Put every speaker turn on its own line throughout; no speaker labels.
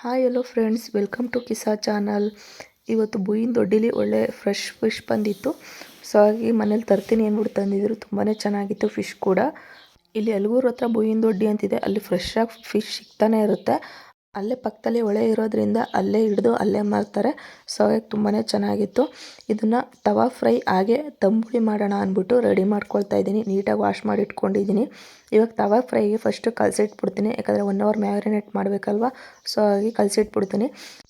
Hi hello friends welcome to ಕಿಸಾ channel ಇವತ್ತು ಬುಯಿನ ದೊಡ್ಡಿಲಿ ಒಳ್ಳೆ ಫ್ರೆಶ್ ಫಿಶ್ ಬಂದಿತ್ತು. ಸೊ ಹಾಗಾಗಿ ಮನೇಲಿ ತರ್ತೀನಿ ಅಂದ್ಬಿಟ್ಟು ತಂದಿದ್ರು. ತುಂಬಾ ಚೆನ್ನಾಗಿತ್ತು ಫಿಶ್ ಕೂಡ. ಇಲ್ಲಿ ಎಲ್ಗೂರ ಹತ್ರ ಬುಯಿನ ದೊಡ್ಡಿ ಅಂತಿದೆ. ಅಲ್ಲಿ ಫ್ರೆಶ್ ಆಗಿ ಫಿಶ್ ಸಿಗ್ತಾನೆ ಇರುತ್ತೆ. ಅಲ್ಲೇ ಪಕ್ಕದಲ್ಲಿ ಹೊಳೆ ಇರೋದ್ರಿಂದ ಅಲ್ಲೇ ಹಿಡಿದು ಅಲ್ಲೇ ಮಾರ್ತಾರೆ. ಸೊ ತುಂಬಾ ಚೆನ್ನಾಗಿತ್ತು. ಇದನ್ನು ತವಾ ಫ್ರೈ ಹಾಗೆ ತಂಬುಳಿ ಮಾಡೋಣ ಅಂದ್ಬಿಟ್ಟು ರೆಡಿ ಮಾಡ್ಕೊಳ್ತಾ ಇದ್ದೀನಿ. ನೀಟಾಗಿ ವಾಶ್ ಮಾಡಿ ಇಟ್ಕೊಂಡಿದ್ದೀನಿ. ಇವಾಗ ತವಾ ಫ್ರೈಗೆ ಫಸ್ಟು ಕಲಸಿಟ್ಬಿಡ್ತೀನಿ. ಯಾಕಂದರೆ ಒನ್ ಅವರ್ ಮ್ಯಾರಿನೇಟ್ ಮಾಡಬೇಕಲ್ವ? ಸೊ ಹಾಗಾಗಿ ಕಲಸಿಟ್ಬಿಡ್ತೀನಿ.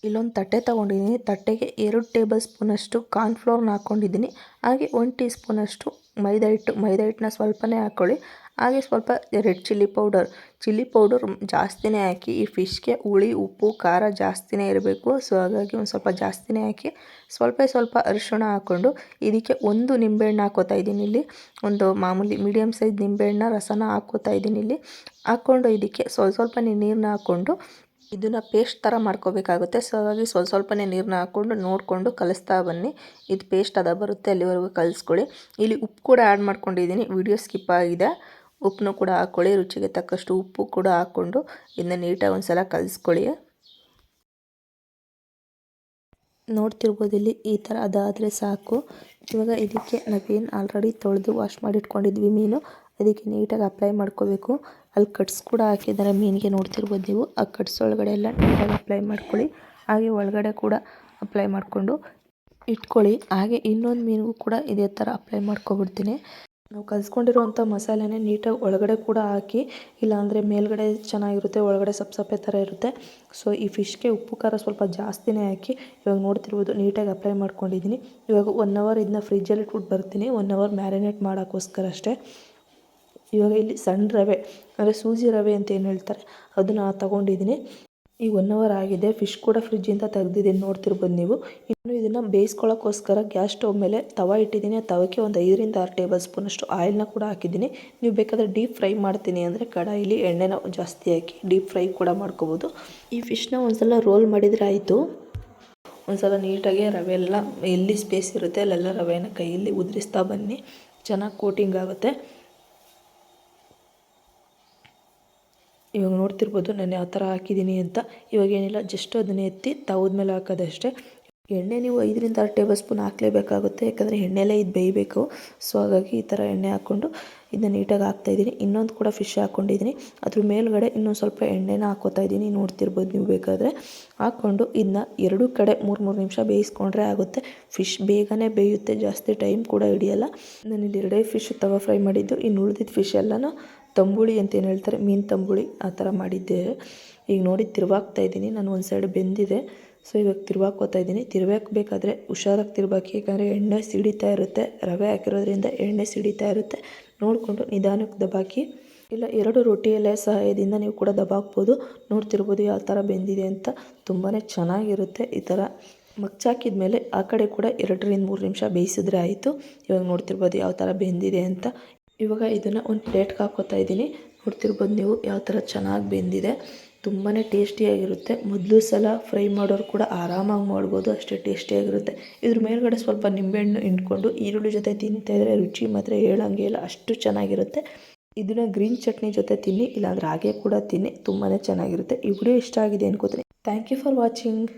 ಇಲ್ಲೊಂದು ತಟ್ಟೆ ತೊಗೊಂಡಿದ್ದೀನಿ. ತಟ್ಟೆಗೆ ಎರಡು ಟೇಬಲ್ ಸ್ಪೂನಷ್ಟು ಕಾರ್ನ್ಫ್ಲೋರ್ನ ಹಾಕ್ಕೊಂಡಿದ್ದೀನಿ ಹಾಗೆ ಒನ್ ಟೀ ಸ್ಪೂನಷ್ಟು ಮೈದಾ ಹಿಟ್ಟು. ಮೈದಾ ಹಿಟ್ಟನ್ನ ಸ್ವಲ್ಪನೇ ಹಾಕ್ಕೊಳ್ಳಿ ಹಾಗೆ ಸ್ವಲ್ಪ red chilli powder. Chilli powder ಜಾಸ್ತಿನೇ ಹಾಕಿ ಈ ಫಿಶ್ಗೆ ಹುಳಿ, ಉಪ್ಪು, ಖಾರ ಜಾಸ್ತಿನೇ ಇರಬೇಕು. ಸೊ, ಹಾಗಾಗಿ ಒಂದು ಸ್ವಲ್ಪ ಜಾಸ್ತಿನೇ ಹಾಕಿ ಸ್ವಲ್ಪ ಸ್ವಲ್ಪ ಅರಿಶಿಣ ಹಾಕ್ಕೊಂಡು ಇದಕ್ಕೆ ಒಂದು ನಿಂಬೆಹಣ್ಣು ಹಾಕೋತಾ ಇದ್ದೀನಿ ಇಲ್ಲಿ. ಒಂದು ಮಾಮೂಲಿ ಮೀಡಿಯಮ್ ಸೈಜ್ ನಿಂಬೆಹಣ್ಣ ರಸನ ಹಾಕ್ಕೋತಾ ಇದ್ದೀನಿ ಇಲ್ಲಿ. ಹಾಕ್ಕೊಂಡು ಇದಕ್ಕೆ ಸ್ವಲ್ಪ ಸ್ವಲ್ಪನೇ ನೀರನ್ನ ಹಾಕ್ಕೊಂಡು ಇದನ್ನು ಪೇಸ್ಟ್ ಥರ ಮಾಡ್ಕೋಬೇಕಾಗುತ್ತೆ. ಸೊ, ಹಾಗಾಗಿ ಸ್ವಲ್ಪ ಸ್ವಲ್ಪನೇ ನೀರನ್ನ ಹಾಕ್ಕೊಂಡು ನೋಡಿಕೊಂಡು ಕಲಿಸ್ತಾ ಬನ್ನಿ. ಇದು ಪೇಸ್ಟ್ ಅದ, ಬರುತ್ತೆ ಅಲ್ಲಿವರೆಗೂ ಕಲಿಸ್ಕೊಳ್ಳಿ. ಇಲ್ಲಿ ಉಪ್ಪು ಕೂಡ ಆ್ಯಡ್ ಮಾಡ್ಕೊಂಡಿದ್ದೀನಿ. ವಿಡಿಯೋ ಸ್ಕಿಪ್ ಆಗಿದೆ. ಉಪ್ಪನ್ನು ಕೂಡ ಹಾಕ್ಕೊಳ್ಳಿ ರುಚಿಗೆ ತಕ್ಕಷ್ಟು ಉಪ್ಪು ಕೂಡ ಹಾಕ್ಕೊಂಡು ಇದನ್ನ ನೀಟಾಗಿ ಒಂದು ಸಲ ಕಲಿಸ್ಕೊಳ್ಳಿ. ನೋಡ್ತಿರ್ಬೋದು ಇಲ್ಲಿ ಈ ಥರ ಅದಾದರೆ ಸಾಕು. ಇವಾಗ ಇದಕ್ಕೆ ನಾವೇನು ಆಲ್ರೆಡಿ ತೊಳೆದು ವಾಶ್ ಮಾಡಿ ಇಟ್ಕೊಂಡಿದ್ವಿ ಮೀನು. ಅದಕ್ಕೆ ನೀಟಾಗಿ ಅಪ್ಲೈ ಮಾಡ್ಕೋಬೇಕು. ಅಲ್ಲಿ ಕಟ್ಸ್ ಕೂಡ ಹಾಕಿದ್ದಾರೆ ಮೀನಿಗೆ, ನೋಡ್ತಿರ್ಬೋದು ನೀವು. ಆ ಕಟ್ಸ್ ಒಳಗಡೆ ಎಲ್ಲ ನೀಟಾಗಿ ಅಪ್ಲೈ ಮಾಡ್ಕೊಳ್ಳಿ. ಹಾಗೆ ಒಳಗಡೆ ಕೂಡ ಅಪ್ಲೈ ಮಾಡಿಕೊಂಡು ಇಟ್ಕೊಳ್ಳಿ. ಹಾಗೆ ಇನ್ನೊಂದು ಮೀನಿಗೂ ಕೂಡ ಇದೇ ಥರ ಅಪ್ಲೈ ಮಾಡ್ಕೊಬಿಡ್ತೀನಿ. ನಾವು ಕಲಿಸ್ಕೊಂಡಿರುವಂಥ ಮಸಾಲೆನೇ ನೀಟಾಗಿ ಒಳಗಡೆ ಕೂಡ ಹಾಕಿ, ಇಲ್ಲಾಂದರೆ ಮೇಲ್ಗಡೆ ಚೆನ್ನಾಗಿರುತ್ತೆ, ಒಳಗಡೆ ಸಪ್ಪೆ ಸಪ್ಪೆ ಥರ ಇರುತ್ತೆ. ಸೊ, ಈ ಫಿಶ್ಗೆ ಉಪ್ಪು, ಖಾರ ಸ್ವಲ್ಪ ಜಾಸ್ತಿನೇ ಹಾಕಿ ಇವಾಗ ನೋಡ್ತಿರ್ಬೋದು, ನೀಟಾಗಿ ಅಪ್ಲೈ ಮಾಡ್ಕೊಂಡಿದ್ದೀನಿ. ಇವಾಗ ಒನ್ ಅವರ್ ಇದನ್ನ ಫ್ರಿಜ್ಜಲ್ಲಿ ಇಟ್ಬಿಟ್ಟು ಬರ್ತೀನಿ ಒನ್ ಅವರ್ ಮ್ಯಾರಿನೇಟ್ ಮಾಡೋಕ್ಕೋಸ್ಕರ ಅಷ್ಟೇ. ಇವಾಗ ಇಲ್ಲಿ ಸಣ್ಣ ರವೆ, ಅಂದರೆ ಸೂಜಿ ರವೆ ಅಂತ ಏನು ಹೇಳ್ತಾರೆ, ಅದನ್ನು ತೊಗೊಂಡಿದ್ದೀನಿ. ಈಗ ಒನ್ ಅವರ್ ಆಗಿದೆ ಫಿಶ್ ಕೂಡ ಫ್ರಿಜ್ಜಿಂದ ತೆಗ್ದಿದ್ದೀನಿ ನೋಡ್ತಿರ್ಬೋದು ನೀವು. ಇನ್ನು ಇದನ್ನು ಬೇಯಿಸ್ಕೊಳ್ಳೋಕ್ಕೋಸ್ಕರ ಗ್ಯಾಸ್ ಸ್ಟವ್ ಮೇಲೆ ತವ ಇಟ್ಟಿದ್ದೀನಿ. ಆ ತವಕ್ಕೆ ಒಂದು ಐದರಿಂದ ಆರು ಟೇಬಲ್ ಸ್ಪೂನಷ್ಟು ಆಯಿಲ್ನ ಕೂಡ ಹಾಕಿದ್ದೀನಿ. ನೀವು ಬೇಕಾದರೆ ಡೀಪ್ ಫ್ರೈ ಮಾಡ್ತೀನಿ ಅಂದರೆ ಕಡಾಯಿಲಿ ಎಣ್ಣೆನ ಜಾಸ್ತಿ ಹಾಕಿ ಡೀಪ್ ಫ್ರೈ ಕೂಡ ಮಾಡ್ಕೋಬೋದು. ಈ ಫಿಶ್ನ ಒಂದ್ಸಲ ರೋಲ್ ಮಾಡಿದರೆ ಆಯಿತು. ಒಂದ್ಸಲ ನೀಟಾಗಿ ರವೆ ಎಲ್ಲ ಎಲ್ಲಿ ಸ್ಪೇಸ್ ಇರುತ್ತೆ ಅಲ್ಲೆಲ್ಲ ರವೆನ ಕೈಯಲ್ಲಿ ಉದುರಿಸ್ತಾ ಬನ್ನಿ. ಚೆನ್ನಾಗಿ ಕೋಟಿಂಗ್ ಆಗುತ್ತೆ. ಇವಾಗ ನೋಡ್ತಿರ್ಬೋದು ನಾನು ಯಾವ ಥರ ಹಾಕಿದ್ದೀನಿ ಅಂತ. ಇವಾಗ ಏನಿಲ್ಲ ಜಸ್ಟ್ ಅದನ್ನು ಎತ್ತಿ ತವದ ಮೇಲೆ ಹಾಕೋದಷ್ಟೇ. ಎಣ್ಣೆ ನೀವು ಐದರಿಂದ ಆರು ಟೇಬಲ್ ಸ್ಪೂನ್ ಹಾಕಲೇಬೇಕಾಗುತ್ತೆ, ಯಾಕಂದರೆ ಎಣ್ಣೆಲೇ ಇದು ಬೇಯಬೇಕು. ಸೊ ಹಾಗಾಗಿ ಈ ಥರ ಎಣ್ಣೆ ಹಾಕ್ಕೊಂಡು ಇದನ್ನ ನೀಟಾಗಿ ಹಾಕ್ತಾಯಿದ್ದೀನಿ ಇನ್ನೊಂದು ಕೂಡ ಫಿಶ್ ಹಾಕ್ಕೊಂಡಿದ್ದೀನಿ ಅದ್ರ ಮೇಲುಗಡೆ ಇನ್ನೊಂದು ಸ್ವಲ್ಪ ಎಣ್ಣೆನ ಹಾಕೋತಾ ಇದ್ದೀನಿ. ನೋಡ್ತಿರ್ಬೋದು ನೀವು ಬೇಕಾದರೆ. ಹಾಕ್ಕೊಂಡು ಇದನ್ನ ಎರಡು ಕಡೆ ಮೂರು ಮೂರು ನಿಮಿಷ ಬೇಯಿಸ್ಕೊಂಡ್ರೆ ಆಗುತ್ತೆ. ಫಿಶ್ ಬೇಗನೆ ಬೇಯುತ್ತೆ. ಜಾಸ್ತಿ ಟೈಮ್ ಕೂಡ ಹಿಡಿಯಲ್ಲ. ನಾನು ಇಲ್ಲಿ ಎರಡೇ ಫಿಶ್ ತವ ಫ್ರೈ ಮಾಡಿದ್ದು. ಇನ್ನು ಉಳಿದಿದ್ದ ಫಿಶ್ ಎಲ್ಲನೂ ತಂಬುಳಿ ಅಂತ ಏನು ಹೇಳ್ತಾರೆ? ಮೀನು ತಂಬುಳಿ ಆ ಥರ ಮಾಡಿದ್ದೆ. ಈಗ ನೋಡಿ ತಿರುವಾಗ್ತಾ ಇದ್ದೀನಿ. ನಾನು ಒಂದು ಸೈಡ್ ಬೆಂದಿದೆ. ಸೊ, ಇವಾಗ ತಿರುವಾಕೋತಾ ಇದ್ದೀನಿ. ತಿರುವಾಕಬೇಕಾದ್ರೆ ಹುಷಾರಾಗಿ ತಿರ್ವಾಕಿ ಯಾಕಂದರೆ ಎಣ್ಣೆ ಸಿಡಿತಾ ಇರುತ್ತೆ. ರವೆ ಹಾಕಿರೋದ್ರಿಂದ ಎಣ್ಣೆ ಸಿಡಿತಾ ಇರುತ್ತೆ. ನೋಡಿಕೊಂಡು ನಿಧಾನಕ್ಕೆ ದಬಾಕಿ. ಇಲ್ಲ, ಎರಡು ರೊಟ್ಟಿಯಲ್ಲೇ ಸಹಾಯದಿಂದ ನೀವು ಕೂಡ ದಬಾಕ್ಬೋದು. ನೋಡ್ತಿರ್ಬೋದು ಯಾವ ಥರ ಬೆಂದಿದೆ ಅಂತ. ತುಂಬಾ ಚೆನ್ನಾಗಿರುತ್ತೆ ಈ ಥರ. ಮಗ್ಚಾಕಿದ ಮೇಲೆ ಆ ಕಡೆ ಕೂಡ ಎರಡರಿಂದ ಮೂರು ನಿಮಿಷ ಬೇಯಿಸಿದ್ರೆ ಆಯಿತು. ಇವಾಗ ನೋಡ್ತಿರ್ಬೋದು ಯಾವ ಥರ ಬೆಂದಿದೆ ಅಂತ. ಇವಾಗ ಇದನ್ನು ಒಂದು ಪ್ಲೇಟ್ಗೆ ಹಾಕೋತಾ ಇದ್ದೀನಿ. ನೋಡ್ತಿರ್ಬೋದು ನೀವು. ಯಾವ ಥರ ಚೆನ್ನಾಗಿ ಬೆಂದಿದೆ. ತುಂಬಾ ಟೇಸ್ಟಿಯಾಗಿರುತ್ತೆ ಮೊದಲು ಸಲ ಫ್ರೈ ಮಾಡೋರು ಕೂಡ ಆರಾಮಾಗಿ ಮಾಡ್ಬೋದು. ಅಷ್ಟೇ ಟೇಸ್ಟಿಯಾಗಿರುತ್ತೆ ಇದ್ರ ಮೇಲ್ಗಡೆ ಸ್ವಲ್ಪ ನಿಂಬೆಹಣ್ಣು ಹಿಂಡ್ಕೊಂಡು ಈರುಳ್ಳಿ ಜೊತೆ ತಿಂತಾಯಿದ್ರೆ ರುಚಿ ಮಾತ್ರ ಹೇಳಂಗೆ ಇಲ್ಲ. ಅಷ್ಟು ಚೆನ್ನಾಗಿರುತ್ತೆ. ಇದನ್ನು ಗ್ರೀನ್ ಚಟ್ನಿ ಜೊತೆ ತಿನ್ನಿ. ಇಲ್ಲಾಂದ್ರೆ ಹಾಗೆ ಕೂಡ ತಿನ್ನಿ. ತುಂಬಾ ಚೆನ್ನಾಗಿರುತ್ತೆ. ಈ ಇಷ್ಟ ಆಗಿದೆ ಅನ್ಕೋತೀನಿ. Thank you for watching